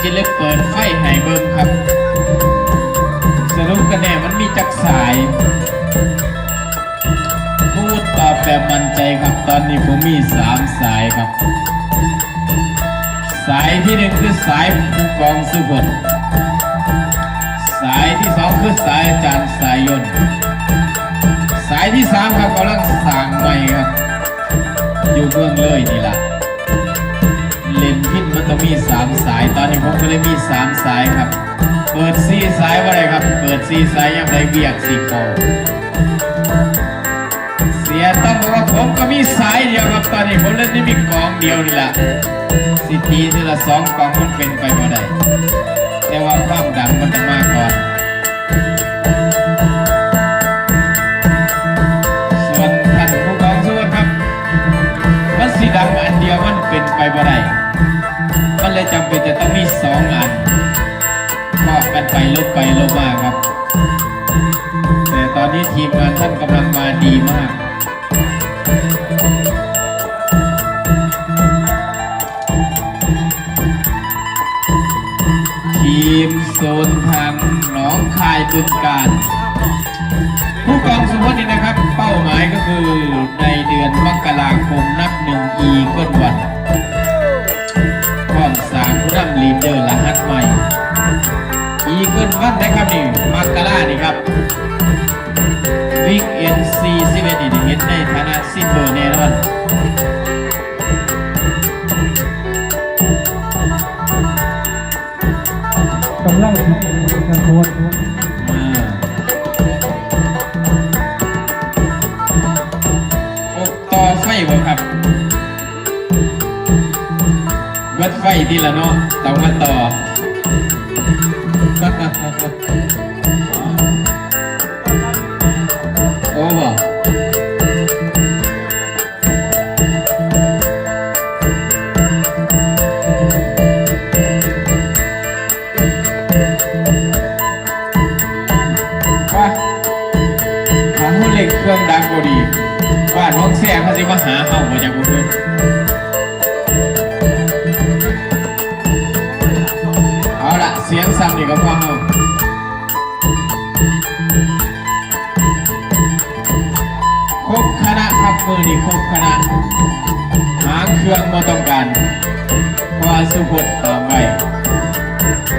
จิเลยเปิดไฟให้เบิ่งครับ สรุปกันแน่มันมีจักสายพูดตอบแบบมั่นใจครับตอนนี้ผมมีสามสายครับ สายที่หนึ่งคือสายผู้กองสุพลสายที่สองคือสายอาจารย์สายยนต์สายที่สามครับกำลังสั่งใหม่ครับ อยู่เมืองเลยนี่ล่ะเลนพินมัน ต้องมีสามสายตอนนี้ผมก็เลยมีสามสายครับ เปิดซีสายว่าไรครับ เปิดซีสายยังไงเบียกสีโกเสียต้องบอกว่าผมก็มีสายเดียวครับตอนนี้ผมเล่นนี่มีกองเดียวนี่แหละสิทีทีละสองกองมันเป็นไปบ่ได้แต่ว่าความดังมันต้องมาก่อนส่วนท่านผู้กองสู้ครับมันสีดังอันเดียวมันเป็นไปบ่ได้ สองอันเพาะกันไปลบไปลบมาครับ แต่ตอนนี้ทีมงานท่านกำลังมาดีมากทีมโซนทางหนองคายบึงการ ผู้กองสุวัสดิ์นะครับ เป้าหมายก็คือในเดือนมกราคมนับหนึ่งอีกิลวัน อีเกิลวันนะครับนี่มกรานี่ครับวิกเอ็นซีซีเวนี่เห็นในฐานะซินเบอร์แน่นอนกำลังกันโทษอ่าโอ้ต่อไฟบ่ครับวัดไฟทีละเนาะต้องมาต่อ บ่ดีว่าน้องแซ่เขาสิมาหาเฮาบ่จากบ่เพิ่นเอาละเสียงซ้ำนี่ก็พอเฮาครบคณะครับมือนี่ครบคณะหาเครื่องมาต้องการว่าสุพจน์ตามไว้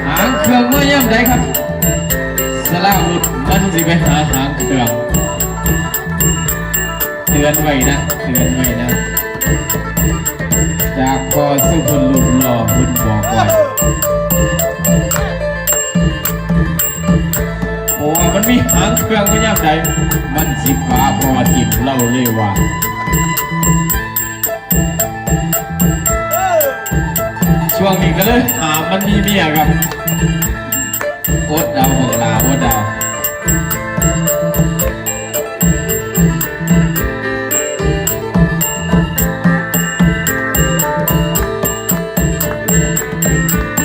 หางเครื่องเมื่อย่ำใดครับสลาวุธมันสิไปหาหางเครื่อง เตือนไว้นะเตือนไว้นะ จากพอสุพลหลุดหล่อคุณบอกไว้โอ้มันมีหางเครื่องไม่ยากใดมันสิพาพอทิมเล่าเลยว่าช่วงนี้ก็เลยหามันมีเมียครับโคตรดาวเมืองลาวโคตรดาว จ